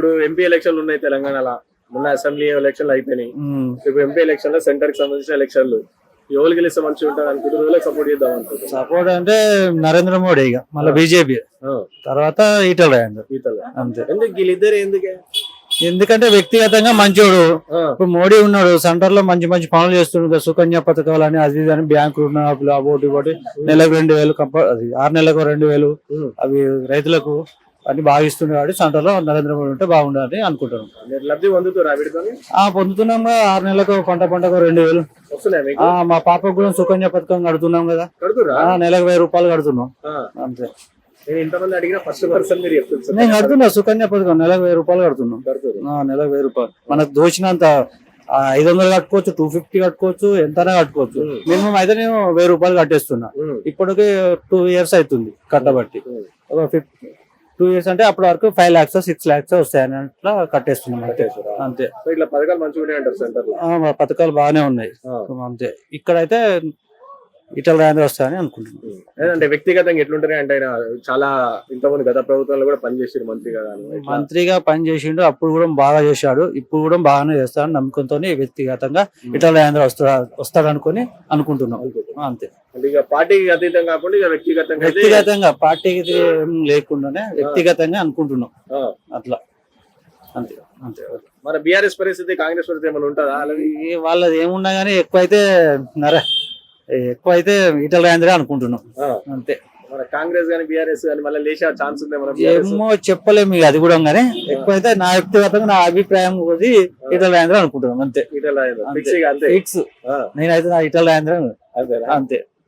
ఇప్పుడు ఎంపీ ఎలక్షన్లు ఉన్నాయి తెలంగాణలో. మొన్న అసెంబ్లీ ఎలక్షన్లు అయిపోయినాయి. ఇప్పుడు ఎంపీ ఎలక్షన్లో సెంటర్కి సంబంధించిన ఎలక్షన్లు. ఎవరు గెలిస్తే మంచిగా ఉంటుంది అనుకుంటారు ఎవరికి సపోర్ట్ చేద్దాం అనుకుంటున్నారు? సపోర్ట్ అంటే నరేంద్ర మోడీ ఇక. మళ్ళీ బీజేపీ. తర్వాత ఈటల రాజేందర్ గీతలు అంతే. ఎందుకు? వీళ్ళిద్దరు ఎందుకే? ఎందుకంటే వ్యక్తిగతంగా మంచోడు. ఇప్పుడు మోడీ ఉన్నాడు. సెంటర్లో మంచి మంచి పనులు చేస్తుండ్రు సుకన్య పథకాలని అది ఇది అని బ్యాంకు రుణాలు అబోటి ఇబోటి నెలకు రెండు వేలు అది ఆరు నెలలకు రెండు వేలు. అవి రైతులకు అన్ని బాగా ఇస్తున్నాడు కాబట్టి సెంటర్లో నరేంద్ర మోడీ ఉంటే బాగుండాలని అనుకుంటున్నాను మీరు లబ్ధి పొందుతారా వీటితోని ఆ పొందుతున్నాం కదా, ఆరు నెలలకు పంట పంటకు రెండు వేలు. వస్తున్నాయి మీకు? ఆ మా పాపకు కూడా సుకన్య పథకం కడుతున్నాం కదా. కడుతురా ఆ నెలకు వెయ్యి రూపాయలు కడుతున్నాం. అంతే. నేను ఇంతమంది అడిగిన ఫస్ట్ పర్సన్ మీరు చెప్తుంది నేను కడుతున్నా సుకన్య పథకం. నెలకు వెయ్యి రూపాయలు కడుతున్నాం. కడుతురు ఆ, నెలకు వెయ్యి రూపాయలు. మనకు దోచినంత ఆ, ఐదు వందలు కట్టుకోవచ్చు టూ ఫిఫ్టీ కట్టుకోవచ్చు ఎంతైనా కట్టుకోవచ్చు. ఉమ్. మినిమం అయితే నేను వెయ్యి రూపాయలు కట్టేస్తున్నా. ఉమ్, ఇప్పటికి టూ ఇయర్స్ అవుతుంది కట్టబట్టి. ఉమ్. ఒక ఫిఫ్టీ టూ ఇయర్స్ అంటే అప్పటి వరకు ఫైవ్ లాక్స్ సిక్స్ లాక్స్ వస్తాయని అట్లా కట్టేస్తున్నాం అంతే? అంతే. ఇట్లా పథకాలు మంచిగా పథకాలు బాగానే ఉన్నాయి. అంతే. ఇక్కడైతే ఇటల రాయంద్ర వస్తాయని అనుకుంటున్నాం. ఉమ్. ఏదంటే వ్యక్తిగతంగా ఎట్లుంటాయి అంటే ఆయన చాలా ఇంతమంది గత ప్రభుత్వంలో కూడా పనిచేసారు మంత్రిగా పని చేసిండు అప్పుడు కూడా బాగా చేశాడు ఇప్పుడు కూడా బాగానే చేస్తాడని నమ్మకంతో వ్యక్తిగతంగా ఇటల రాయంద్ర వస్తా వస్తాడు అనుకుని అనుకుంటున్నాం. అంతే. అంటే ఇక పార్టీకి అతీతం కాకుండా ఇక వ్యక్తిగతంగా వ్యక్తిగతంగా పార్టీకి లేకుండానే వ్యక్తిగతంగా అనుకుంటున్నాం. అట్లా. అంతే. అంతే. మన బీఆర్ఎస్ పరిస్థితి కాంగ్రెస్ పరిస్థితి ఏమైనా ఉంటుందా? వాళ్ళది ఏమున్నా గానీ ఎక్కువైతే నర. ఎక్కువైతే ఈటల రాయంద్రే అనుకుంటున్నాం. ఆ, అంతే. మన కాంగ్రెస్ కానీ బీఆర్ఎస్ కానీ మళ్ళీ లేచే ఛాన్స్ ఉంది మన? ఏమో చెప్పలేము అది కూడా కానీ ఎక్కువైతే నా వ్యక్తిగతంగా నా అభిప్రాయం కొద్ది ఈటల రాయంద్రే అనుకుంటున్నాం అంతే. ఇటలా. అంతే. ఫిక్స్ నేనైతే నా ఈటల రాయంద్రే అంతేనా? అంతే.